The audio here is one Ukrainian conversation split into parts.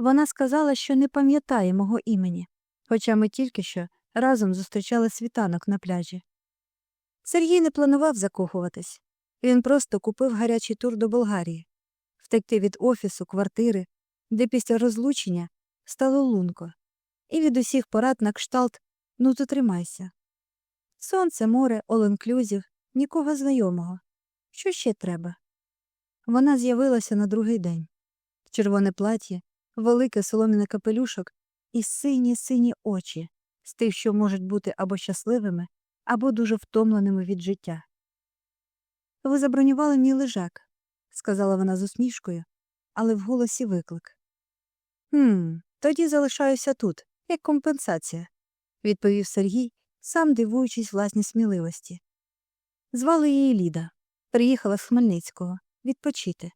Вона сказала, що не пам'ятає мого імені, хоча ми тільки що разом зустрічали світанок на пляжі. Сергій не планував закохуватись. Він просто купив гарячий тур до Болгарії, втекти від офісу, квартири, де після розлучення стало лунко, і від усіх порад на кшталт ну то тримайся. Сонце, море, all-inclusive, нікого знайомого. Що ще треба? Вона з'явилася на другий день. Червоне плаття, велике солом'яне капелюшок і сині сині очі, з тих, що можуть бути або щасливими, або дуже втомленими від життя. Ви забронювали мій лежак, сказала вона з усмішкою, але в голосі виклик. «Хм, тоді залишаюся тут, як компенсація, відповів Сергій, сам дивуючись власній сміливості. Звали її Ліда, приїхала з Хмельницького відпочити.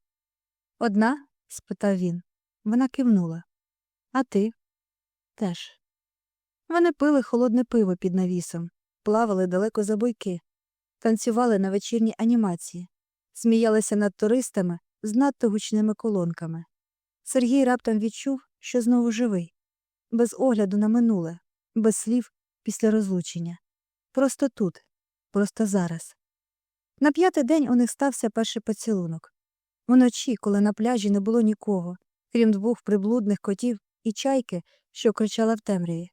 Одна? спитав він. Вона кивнула. А ти? Теж. Вони пили холодне пиво під навісом, плавали далеко за бойки, танцювали на вечірній анімації, сміялися над туристами з надто гучними колонками. Сергій раптом відчув, що знову живий, без огляду на минуле, без слів після розлучення. Просто тут, просто зараз. На п'ятий день у них стався перший поцілунок. Уночі, коли на пляжі не було нікого, крім двох приблудних котів і чайки, що кричала в темряві.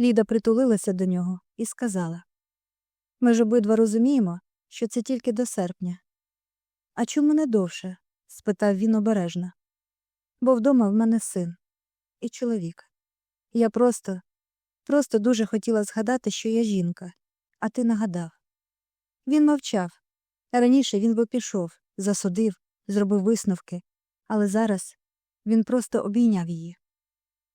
Ліда притулилася до нього і сказала Ми ж обидва розуміємо, що це тільки до серпня. А чому не довше? спитав він обережно. Бо вдома в мене син і чоловік. Я просто, просто дуже хотіла згадати, що я жінка, а ти нагадав. Він мовчав. Раніше він би пішов, засудив, зробив висновки, але зараз він просто обійняв її.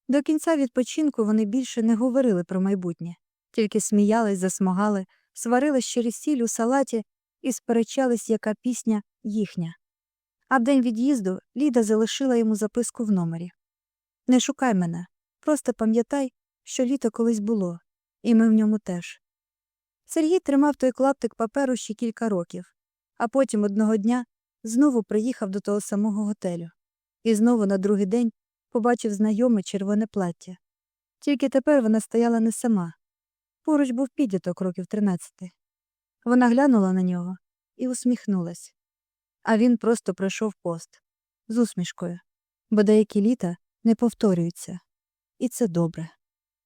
До кінця відпочинку вони більше не говорили про майбутнє, тільки сміялись, засмагали, сварились через сіль у салаті і сперечались, яка пісня їхня. А в день від'їзду Ліда залишила йому записку в номері Не шукай мене, просто пам'ятай, що літо колись було, і ми в ньому теж. Сергій тримав той клаптик паперу ще кілька років, а потім одного дня знову приїхав до того самого готелю і знову на другий день побачив знайоме червоне плаття. Тільки тепер вона стояла не сама. Поруч був підліток років тринадцяти. Вона глянула на нього і усміхнулась. А він просто пройшов пост з усмішкою, бо деякі літа не повторюються, і це добре.